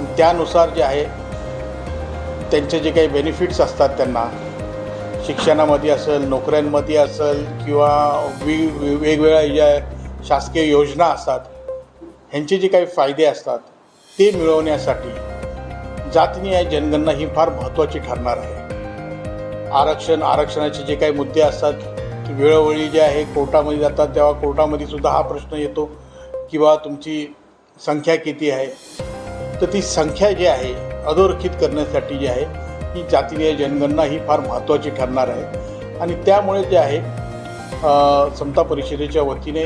आणि त्यानुसार जे आहे त्यांचे जे काही बेनिफिट्स असतात त्यांना शिक्षणामध्ये असेल नोकऱ्यांमध्ये असेल किंवा वी वेगवेगळ्या ज्या शासकीय योजना असतात ह्यांचे जे काही फायदे असतात ते मिळवण्यासाठी जातनीय जनगणना ही फार महत्त्वाची ठरणार आहे. आरक्षण आरक्षणाचे जे काही मुद्दे असतात ते वेळोवेळी जे आहे कोर्टामध्ये जातात तेव्हा कोर्टामध्ये सुद्धा हा प्रश्न येतो किंवा तुमची संख्या किती आहे? तर ती संख्या जी आहे अधोरेखित करण्यासाठी जी आहे ही जातीय जनगणना ही फार महत्त्वाची ठरणार आहे. आणि त्यामुळे जे आहे समता परिषदेच्या वतीने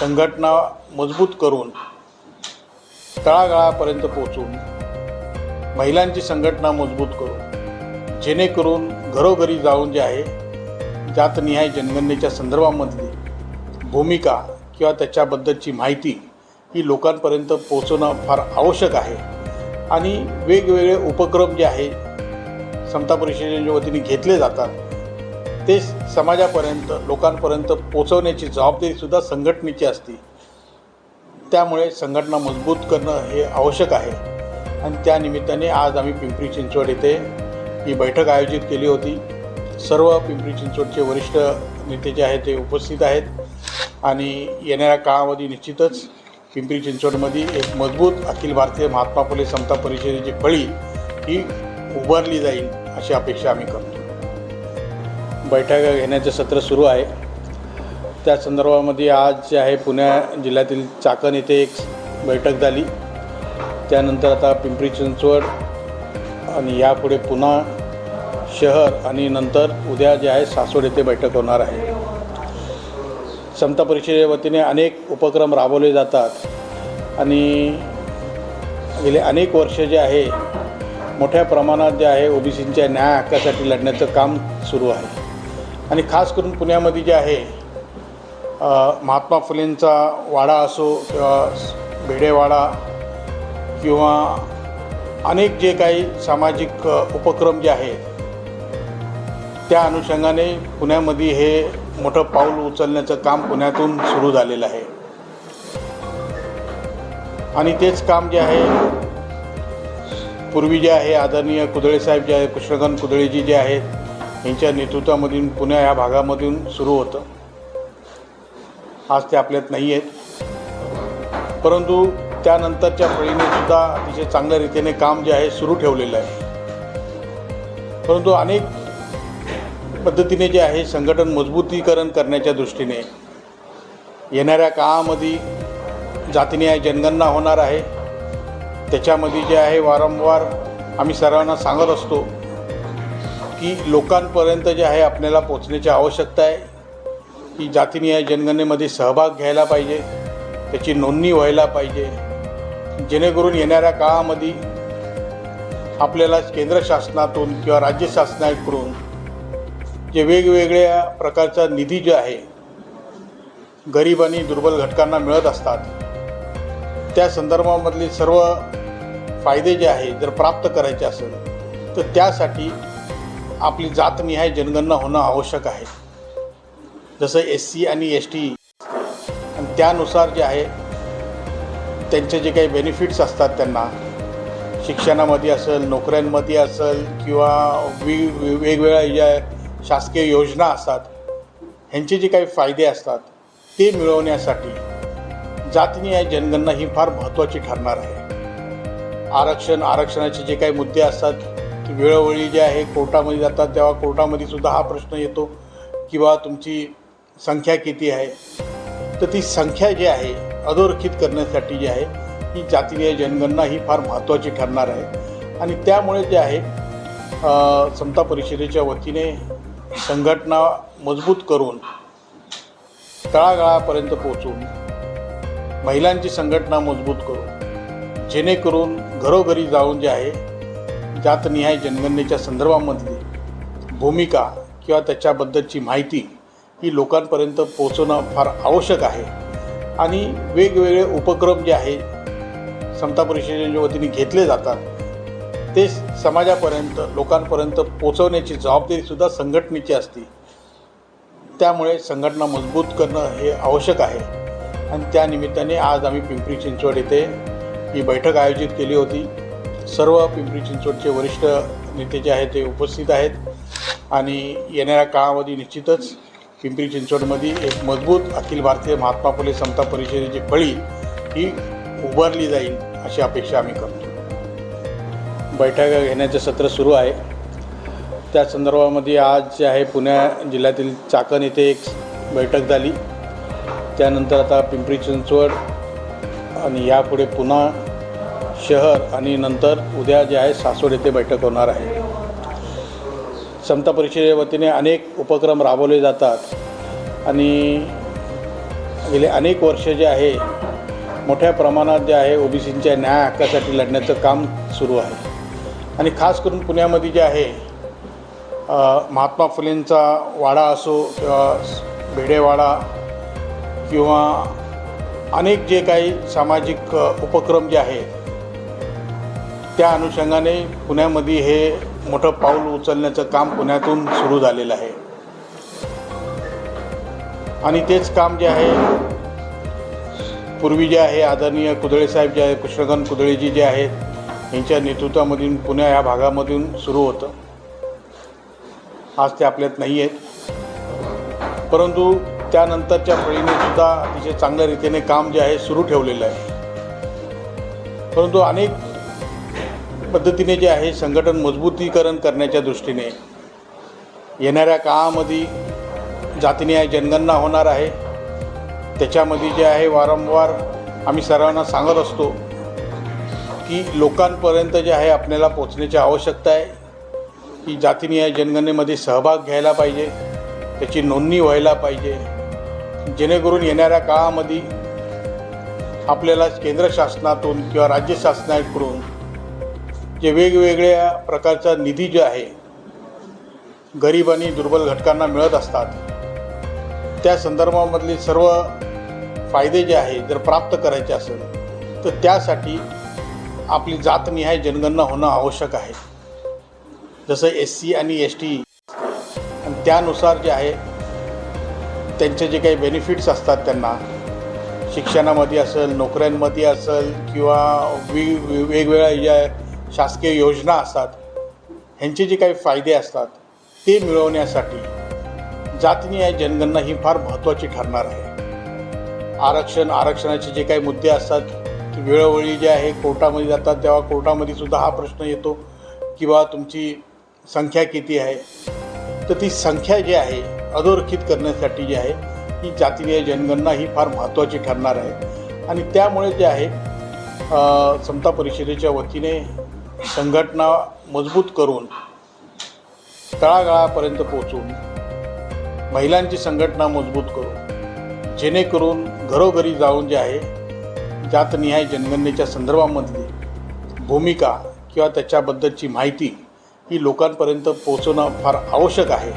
संघटना मजबूत करून तळागाळापर्यंत पोचून महिलांची संघटना मजबूत करून जेणेकरून घरोघरी जाऊन जे आहे जातनिहाय जनगणनेच्या संदर्भामधली भूमिका किंवा त्याच्याबद्दलची माहिती ही लोकांपर्यंत पोचवणं फार आवश्यक आहे. आणि वेगवेगळे उपक्रम जे आहे समता परिषदेच्या वतीने घेतले जातात ते समाजापर्यंत लोकांपर्यंत पोचवण्याची जबाबदारीसुद्धा संघटनेची असते. त्यामुळे संघटना मजबूत करणं हे आवश्यक आहे. आणि त्यानिमित्ताने आज आम्ही पिंपरी चिंचवड येथे ही बैठक आयोजित केली होती. सर्व पिंपरी चिंचवडचे वरिष्ठ नेते जे आहेत ते उपस्थित आहेत. आणि येणाऱ्या काळामध्ये निश्चितच पिंपरी चिंचवडमध्ये एक मजबूत अखिल भारतीय महात्मा फुले समता परिषदेची फळी ही उभारली जाईल अशी अपेक्षा आम्ही करतो. बैठक घेण्याचं सत्र सुरू आहे. त्या संदर्भामध्ये आज जे आहे पुण्या जिल्ह्यातील चाकण येथे एक बैठक झाली. त्यानंतर आता पिंपरी चिंचवड आणि यापुढे पुन्हा शहर आणि नंतर उद्या जे आहे सासवड येथे बैठक होणार आहे. समता परिषदेच्या वतीने अनेक उपक्रम राबवले जातात. आणि गेले अनेक वर्ष जे आहे मोठ्या प्रमाणात जे आहे ओबीसींच्या न्याय हक्कासाठी लढण्याचं काम सुरू आहे. आणि खास करून पुण्यामध्ये जे आहे महात्मा फुलेंचा वाडा असो किंवा भिडेवाडा भेडेवाडा किंवा अनेक जे काही सामाजिक उपक्रम जे आहेत त्या अनुषंगाने पुण्यामध्ये हे मोठं पाऊल उचलण्याचं काम पुण्यातून सुरू झालेलं आहे. आणि तेच काम जे आहे पूर्वी जे आहे आदरणीय कुदळे साहेब जे आहे कृष्णकांत कुदळेजी जे आहेत यांच्या नेतृत्वामधून पुण्या या भागामधून सुरू होतं. आज ते आपल्यात नाही आहेत. परंतु त्यानंतरच्या फळीने सुद्धा अतिशय चांगल्या रीतीने काम जे आहे सुरू ठेवलेलं आहे. परंतु अनेक पद्धतीने जे आहे संघटन मजबूतीकरण करण्याच्या दृष्टीने येणाऱ्या काळामध्ये जातीनिहाय जनगणना होणार आहे. त्याच्यामध्ये जे आहे वारंवार आम्ही सर्वांना सांगत असतो की लोकांपर्यंत जे आहे आपल्याला पोचण्याची आवश्यकता आहे. की जातीनिहाय जनगणनेमध्ये सहभाग घ्यायला पाहिजे. त्याची नोंदणी व्हायला पाहिजे. जेणेकरून येणाऱ्या काळामध्ये आपल्याला केंद्र शासनातून किंवा राज्य शासनाकडून जे वेगवेगळ्या प्रकारचा निधी जो आहे गरीब आणि दुर्बल घटकांना मिळत असतात त्या संदर्भामधले सर्व फायदे जे आहे जर प्राप्त करायचे असेल तर त्यासाठी आपली जातनिहाय जनगणना होणं आवश्यक आहे. जसं एस सी आणि एस टी आणि त्यानुसार जे आहे त्यांचे जे काही बेनिफिट्स असतात त्यांना शिक्षणामध्ये असेल नोकऱ्यांमध्ये असेल किंवा वी वेगवेगळ्या ज्या शासकीय योजना असतात ह्यांचे जे काही फायदे असतात ते मिळवण्यासाठी जातीय जनगणना ही फार महत्त्वाची ठरणार आहे. आरक्षण आरक्षणाचे जे काही मुद्दे असतात ते वेळोवेळी जे आहे कोर्टामध्ये जातात तेव्हा कोर्टामध्ये सुद्धा हा प्रश्न येतो किंवा तुमची संख्या किती आहे? तर ती संख्या जी आहे अधोरेखित करण्यासाठी जी आहे ही जातीय जनगणना ही फार महत्त्वाची ठरणार आहे. आणि त्यामुळे जे आहे समता परिषदेच्या वतीने संघटना मजबूत करून तळागाळापर्यंत पोचून महिलांची संघटना मजबूत करून जेणेकरून घरोघरी जाऊन जे आहे जातनिहाय जनगणनेच्या संदर्भामधली भूमिका किंवा त्याच्याबद्दलची माहिती ही लोकांपर्यंत पोचवणं फार आवश्यक आहे. आणि वेगवेगळे उपक्रम जे आहे समता परिषदेच्या वतीने घेतले जातात. ते समाजापर्यंत लोकांपर्यंत पोचवण्याची जबाबदारीसुद्धा संघटनेची असते. त्यामुळे संघटना मजबूत करणं हे आवश्यक आहे. आणि त्यानिमित्ताने आज आम्ही पिंपरी चिंचवड येथे ही बैठक आयोजित केली होती. सर्व पिंपरी चिंचवडचे वरिष्ठ नेते जे आहेत ते उपस्थित आहेत. आणि येणाऱ्या काळामध्ये निश्चितच पिंपरी चिंचवडमध्ये एक मजबूत अखिल भारतीय महात्मा फुले समता परिषदेची फळी ही उभारली जाईल अशी अपेक्षा आम्ही करतो. बैठक घेण्याचं सत्र सुरू आहे. त्या संदर्भामध्ये आज जे आहे पुण्या जिल्ह्यातील चाकण येथे एक बैठक झाली. त्यानंतर आता पिंपरी चिंचवड आणि यापुढे पुन्हा शहर आणि नंतर उद्या जे आहे सासवड येथे बैठक होणार आहे. समता परिषदेच्या वतीने अनेक उपक्रम राबवले जातात आणि गेले अनेक वर्ष जे आहे मोठ्या प्रमाणात जे आहे ओबीसींच्या न्याय हक्कासाठी लढण्याचं काम सुरू आहे. आणि खास करून पुण्यामध्ये जे आहे महात्मा फुलेंचा वाडा असो किंवा भेडेवाडा किंवा अनेक जे काही सामाजिक उपक्रम जे आहेत त्या अनुषंगाने पुण्यामध्ये हे मोठं पाऊल उचलण्याचं काम पुण्यातून सुरू झालेलं आहे. आणि तेच काम जे आहे पूर्वी जे आहे आदरणीय कुदळेसाहेब जे आहे कृष्णकांत कुदळेजी जे आहेत यांच्या नेतृत्वामधून पुण्या या भागामधून सुरू होतं. आज ते आपल्यात नाही आहेत. परंतु त्यानंतरच्या फळीने सुद्धा अतिशय चांगल्या रीतीने काम जे आहे सुरू ठेवलेलं आहे. परंतु अनेक पद्धतीने जे आहे संघटन मजबूतीकरण करण्याच्या दृष्टीने येणाऱ्या काळामध्ये जातीन्याय जनगणना होणार आहे. त्याच्यामध्ये जे आहे वारंवार आम्ही सर्वांना सांगत असतो की लोकांपर्यंत जे आहे आपल्याला पोचण्याची आवश्यकता आहे. की जातीनिहाय जनगणनेमध्ये सहभाग घ्यायला पाहिजे. त्याची नोंदणी व्हायला पाहिजे. जेणेकरून येणाऱ्या काळामध्ये आपल्याला केंद्र शासनातून किंवा राज्य शासनाकडून जे वेगवेगळ्या प्रकारचा निधी जो आहे गरीब आणि दुर्बल घटकांना मिळत असतात. त्या संदर्भामधले सर्व फायदे जे आहे जर प्राप्त करायचे असेल तर त्यासाठी आपली जातनिहाय जनगणना होणं आवश्यक आहे. जसं एस सी आणि एस टी आणि त्यानुसार जे आहे त्यांचे जे काही बेनिफिट्स असतात त्यांना. शिक्षणामध्ये असेल नोकऱ्यांमध्ये असेल किंवा वे वेगवेगळ्या ज्या शासकीय योजना असतात ह्यांचे जे काही फायदे असतात ते मिळवण्यासाठी जातनिहाय जनगणना ही फार महत्त्वाची ठरणार आहे. आरक्षण आरक्षणाचे जे काही मुद्दे असतात की वेळोवेळी जे आहे कोर्टामध्ये जातात तेव्हा कोर्टामध्ये सुद्धा हा प्रश्न येतो की बा तुमची संख्या किती आहे? तर ती संख्या जी आहे अधोरेखित करण्यासाठी जी आहे ही जातीय जनगणना ही फार महत्त्वाची ठरणार आहे. आणि त्यामुळे जे आहे समता परिषदेच्या वतीने संघटना मजबूत करून तळागाळापर्यंत पोचून महिलांची संघटना मजबूत करून जेणेकरून घरोघरी जाऊन जे आहे जातनिहाय जनगणनेच्या संदर्भामधली भूमिका किंवा त्याच्याबद्दलची माहिती ही लोकांपर्यंत पोचवणं फार आवश्यक आहे.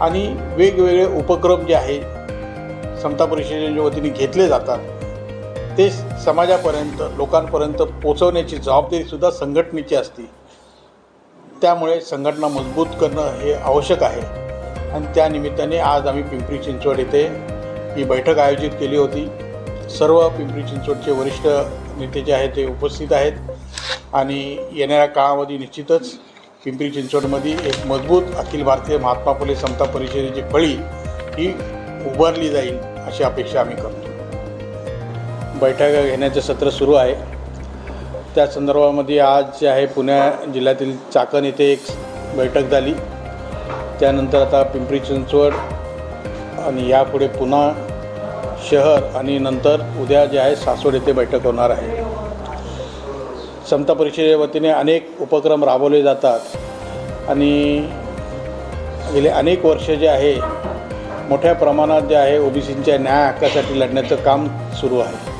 आणि वेगवेगळे उपक्रम जे आहे समता परिषदेच्या वतीने घेतले जातात ते समाजापर्यंत लोकांपर्यंत पोचवण्याची जबाबदारीसुद्धा संघटनेची असते. त्यामुळे संघटना मजबूत करणं हे आवश्यक आहे. आणि त्यानिमित्ताने आज आम्ही पिंपरी चिंचवड येथे ही बैठक आयोजित केली होती. सर्व पिंपरी चिंचवडचे वरिष्ठ नेते जे आहेत ते उपस्थित आहेत. आणि येणाऱ्या काळामध्ये निश्चितच पिंपरी चिंचवडमध्ये एक मजबूत अखिल भारतीय महात्मा फुले समता परिषदेची फळी ही उभारली जाईल अशी अपेक्षा आम्ही करतो. बैठक घेण्याचं सत्र सुरू आहे. त्या संदर्भामध्ये आज जे आहे पुण्या जिल्ह्यातील चाकण येथे एक बैठक झाली. त्यानंतर आता पिंपरी चिंचवड आणि यापुढे पुन्हा शहर आणि नंतर उद्या जे आहे सासवड येथे बैठक होणार आहे. समता परिषदेच्या वतीने अनेक उपक्रम राबवले जातात आणि गेले अनेक वर्ष जे आहे मोठ्या प्रमाणात जे आहे ओबीसींच्या न्याय हक्कासाठी लढण्याचं काम सुरू आहे.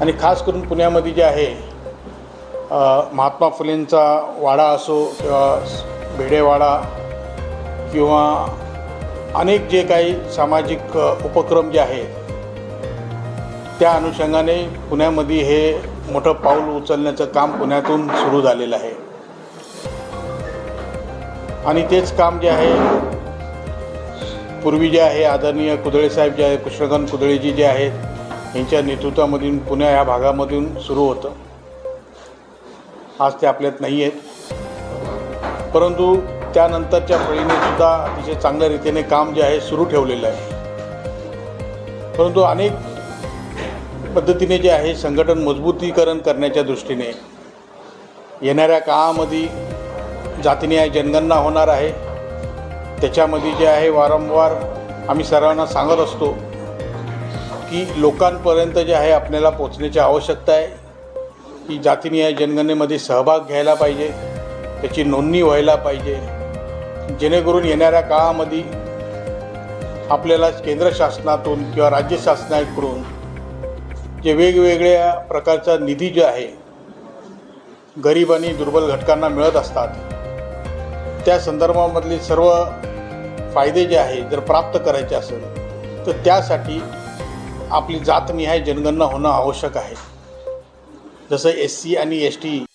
आणि खास करून पुण्यामध्ये जे आहे महात्मा फुलेंचा वाडा असो किंवा भिडेवाडा किंवा अनेक जे काही सामाजिक उपक्रम जे आहेत त्या अनुषंगाने पुण्यामध्ये हे मोठं पाऊल उचलण्याचं काम पुण्यातून सुरू झालेलं आहे. आणि तेच काम जे आहे पूर्वी जे आहे आदरणीय कुदळेसाहेब जे आहे कृष्णकांत कुदळेजी जे आहेत यांच्या नेतृत्वामधून पुण्या या भागामधून सुरू होतं. आज ते आपल्यात नाही आहेत. परंतु त्यानंतरच्या फळीने सुद्धा अतिशय चांगल्या रीतीने काम जे आहे सुरू ठेवलेलं आहे. परंतु अनेक पद्धतीने जे आहे संघटन मजबूतीकरण करण्याच्या दृष्टीने येणाऱ्या काळामध्ये जातीन्याय जनगणना होणार आहे. त्याच्यामध्ये जे आहे वारंवार आम्ही सर्वांना सांगत असतो की लोकांपर्यंत जे आहे आपल्याला पोचण्याची आवश्यकता आहे. की जातीनिहाय जनगणनेमध्ये सहभाग घ्यायला पाहिजे. त्याची नोंदणी व्हायला पाहिजे. जेणेकरून येणाऱ्या काळामध्ये आपल्याला केंद्र शासनातून किंवा राज्य शासनाकडून जे वेगवेगळ्या प्रकारचा निधी जे आहे गरीब आणि दुर्बल घटकांना मिळत असतात त्या संदर्भामधले सर्व फायदे जे आहे जर प्राप्त करायचे असेल तर त्यासाठी आपली जातनिहाय जनगणना होणं आवश्यक आहे. जसं एस सी आणि एस टी